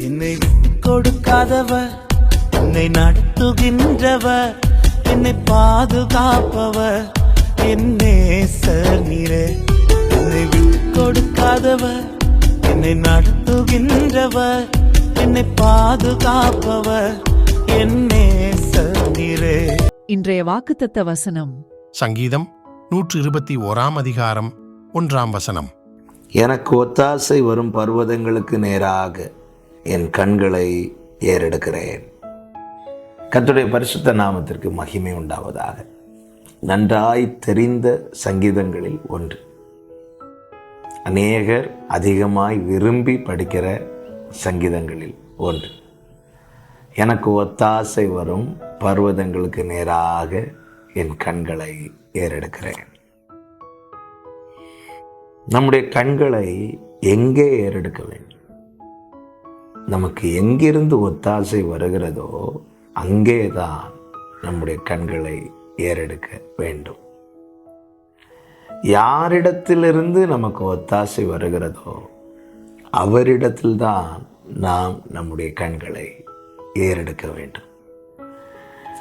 என்னை கொடுக்காதவர் என்னை நடத்துகின்றவர் என்னை பாதுகாப்பவர் என்னே நீரே என்னை கொடுக்காதவர் என்னை நடத்துகின்றவர் என்னை பாதுகாப்பவர் என்னே நீரே இன்றைய வாக்குத்தத்த வசனம். சங்கீதம் நூற்று இருபத்தி ஓராம் அதிகாரம் ஒன்றாம் வசனம். எனக்கு ஒத்தாசை வரும் பர்வதங்களுக்கு நேராக. என் கண்களை ஏறெடுக்கிறேன். கத்துடைய பரிசுத்த நாமத்திற்கு மகிமை உண்டாவதாக. நன்றாய் தெரிந்த சங்கீதங்களில் ஒன்று. அநேகர் அதிகமாய் விரும்பி படிக்கிற சங்கீதங்களில் ஒன்று. எனக்கு ஒத்தாசை வரும் பர்வதங்களுக்கு நேராக என் கண்களை ஏறெடுக்கிறேன். நம்முடைய கண்களை எங்கே ஏறெடுக்க வேண்டும்? நமக்கு எங்கிருந்து ஒத்தாசை வருகிறதோ அங்கே தான் நம்முடைய கண்களை ஏறெடுக்க வேண்டும். யாரிடத்திலிருந்து நமக்கு ஒத்தாசை வருகிறதோ அவரிடத்தில்தான் நாம் நம்முடைய கண்களை ஏறெடுக்க வேண்டும்.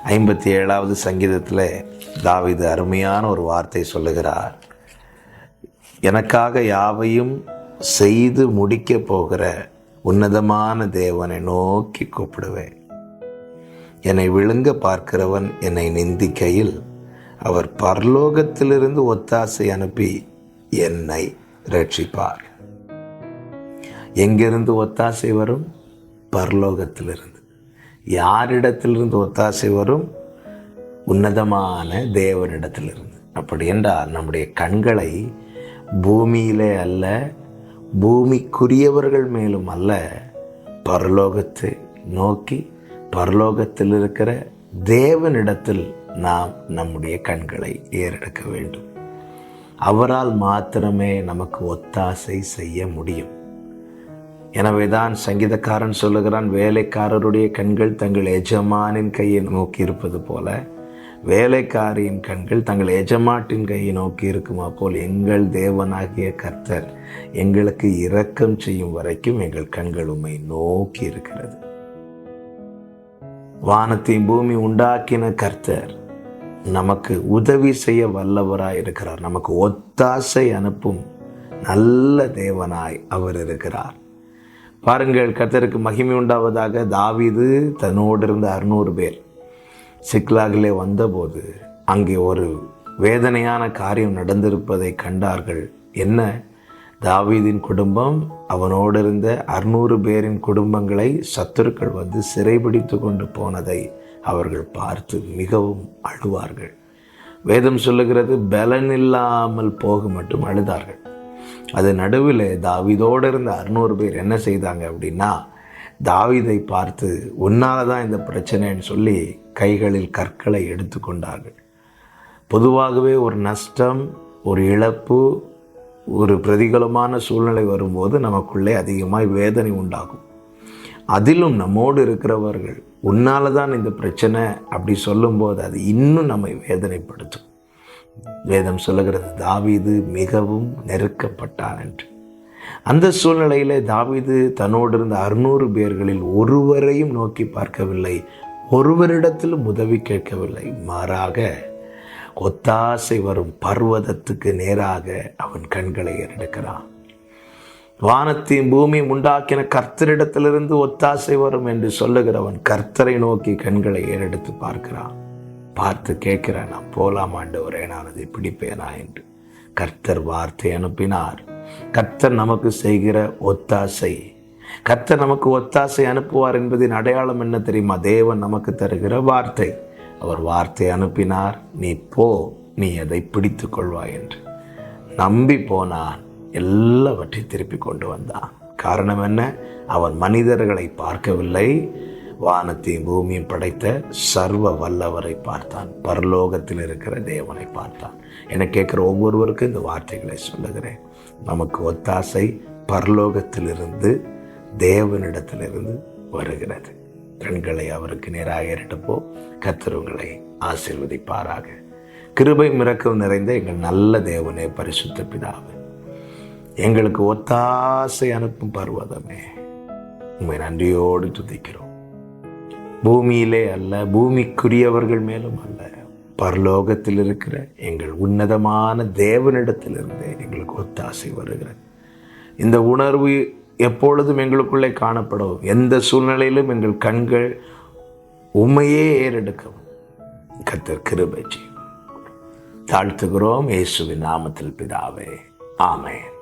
ஐம்பத்தி ஏழாவது சங்கீதத்தில் தாவிது அருமையான ஒரு வார்த்தை சொல்லுகிறார் எனக்காக யாவையும் செய்து முடிக்க போகிற உன்னதமான தேவனை நோக்கி கூப்பிடுவேன். என்னை விழுங்க பார்க்கிறவன் என்னை நிந்திக்கையில் அவர் பரலோகத்திலிருந்து ஒத்தாசை அனுப்பி என்னை ரட்சிப்பார் எங்கிருந்து ஒத்தாசை வரும்? பரலோகத்திலிருந்து. யாரிடத்திலிருந்து ஒத்தாசை வரும்? உன்னதமான தேவனிடத்திலிருந்து. அப்படி என்றால் நம்முடைய கண்களை பூமியிலே அல்ல பூமிக்குரியவர்கள் மேலும் அல்ல பரலோகத்தை நோக்கி பரலோகத்தில் இருக்கிற தேவனிடத்தில் நாம் நம்முடைய கண்களை ஏறெடுக்க வேண்டும். அவரால் மாத்திரமே நமக்கு ஒத்தாசை செய்ய முடியும். எனவேதான் சங்கீதக்காரன் சொல்லுகிறான் வேலைக்காரருடைய கண்கள் தங்கள் எஜமானின் கையை நோக்கி இருப்பது போல வேலைக்காரியின் கண்கள் தங்கள் எஜமாட்டின் கையை நோக்கி இருக்குமா போல் எங்கள் தேவனாகிய கர்த்தர் எங்களுக்கு இரக்கம் செய்யும் வரைக்கும் எங்கள் கண்கள் உண்மை நோக்கி இருக்கிறது. வானத்தையும் பூமி உண்டாக்கின கர்த்தர் நமக்கு உதவி செய்ய வல்லவராய் இருக்கிறார். நமக்கு ஒத்தாசை அனுப்பும் நல்ல தேவனாய் அவர் இருக்கிறார். பாருங்கள் கர்த்தருக்கு மகிமை உண்டாவதாக தாவீது தன்னோடு இருந்த அறுநூறு பேர் சிக்லாகிலே வந்தபோது அங்கே ஒரு வேதனையான காரியம் நடந்திருப்பதை கண்டார்கள். என்ன? தாவீதின் குடும்பம் அவனோடு இருந்த அறுநூறு பேரின் குடும்பங்களை சத்துருக்கள் வந்து சிறைபிடித்து கொண்டு போனதை அவர்கள் பார்த்து மிகவும் அழுவார்கள். வேதம் சொல்லுகிறது பலன் இல்லாமல் போக மட்டும் அழுதார்கள். அது நடுவில் தாவீதோடு இருந்த அறுநூறு பேர் என்ன செய்தாங்க அப்படின்னா தாவீதை பார்த்து உன்னால தான் இந்த பிரச்சனைன்னு சொல்லி கைகளில் கற்களை எடுத்துக்கொண்டார்கள். பொதுவாகவே ஒரு நஷ்டம் ஒரு இழப்பு ஒரு பிரதிகூலமான சூழ்நிலை வரும்போது நமக்குள்ளே அதிகமாய் வேதனை உண்டாகும். அதிலும் நம்மோடு இருக்கிறவர்கள் உன்னால தான் இந்த பிரச்சனை அப்படி சொல்லும்போது அது இன்னும் நம்மை வேதனைப்படுத்தும். வேதம் சொல்லுகிறது தாவீது மிகவும் நெருக்கப்பட்டான் என்று. அந்த சூழ்நிலையில் தாவிது தன்னோடு இருந்த அறுநூறு பேர்களில் ஒருவரையும் நோக்கி பார்க்கவில்லை. ஒருவரிடத்திலும் உதவி கேட்கவில்லை. மாறாக ஒத்தாசை வரும் பர்வதத்துக்கு நேராக அவன் கண்களை எடுக்கிறான். வானத்தையும் பூமியும் உண்டாக்கின கர்த்தரிடத்திலிருந்து ஒத்தாசை வரும் என்று சொல்லுகிறவன் கர்த்தரை நோக்கி கண்களை ஏறெடுத்து பார்க்கிறான். பார்த்து கேட்கிறான் நான் போலாம் ஆண்டவரே நான் அதை பிடிப்பேனா? என்று. கர்த்தர் வார்த்தை அனுப்பினார். கர்த்தர் நமக்கு செய்கிற ஒத்தாசை. கர்த்தர் நமக்கு ஒத்தாசை அனுப்புவார் என்பதின் அடையாளம் என்ன தெரியுமா? தேவன் நமக்கு தருகிற வார்த்தை. அவர் வார்த்தை அனுப்பினார் நீ போ நீ அதை பிடித்து கொள்வாய் என்று. நம்பி போனான் எல்லாவற்றையும் திருப்பி கொண்டு வந்தான். காரணம் என்ன? அவன் மனிதர்களை பார்க்கவில்லை வானத்தையும் பூமியும் படைத்த சர்வ வல்லவரை பார்த்தான். பரலோகத்தில் இருக்கிற தேவனை பார்த்தான். என கேட்குற ஒவ்வொருவருக்கும் இந்த வார்த்தைகளை சொல்லுகிறேன். நமக்கு ஒத்தாசை பரலோகத்திலிருந்து தேவனிடத்திலிருந்து வருகிறது. கண்களை அவருக்கு நேராக இரட்டப்போ கத்திரவங்களை ஆசிர்வதிப்பாராக. கிருபை மிரக்கம் நிறைந்த எங்கள் நல்ல தேவனே பரிசுத்த பிதாவே. எங்களுக்கு ஒத்தாசை அனுப்பும் பர்வதமே. உண்மை நன்றியோடு துதிக்கிறோம். பூமியிலே அல்ல பூமிக்குரியவர்கள் மேலும் அல்ல. பரலோகத்தில் இருக்கிற எங்கள் உன்னதமான தேவனிடத்திலிருந்து எங்களுக்கு ஒத்தாசை வருகிறது. இந்த உணர்வு எப்பொழுதும் எங்களுக்குள்ளே காணப்படும். எந்த சூழ்நிலையிலும் எங்கள் கண்கள் உண்மையே ஏறெடுக்கவும். கத்தர் கிருபை தாழ்த்துகிறோம் இயேசுவின் நாமத்தில் பிதாவே. ஆமேன்.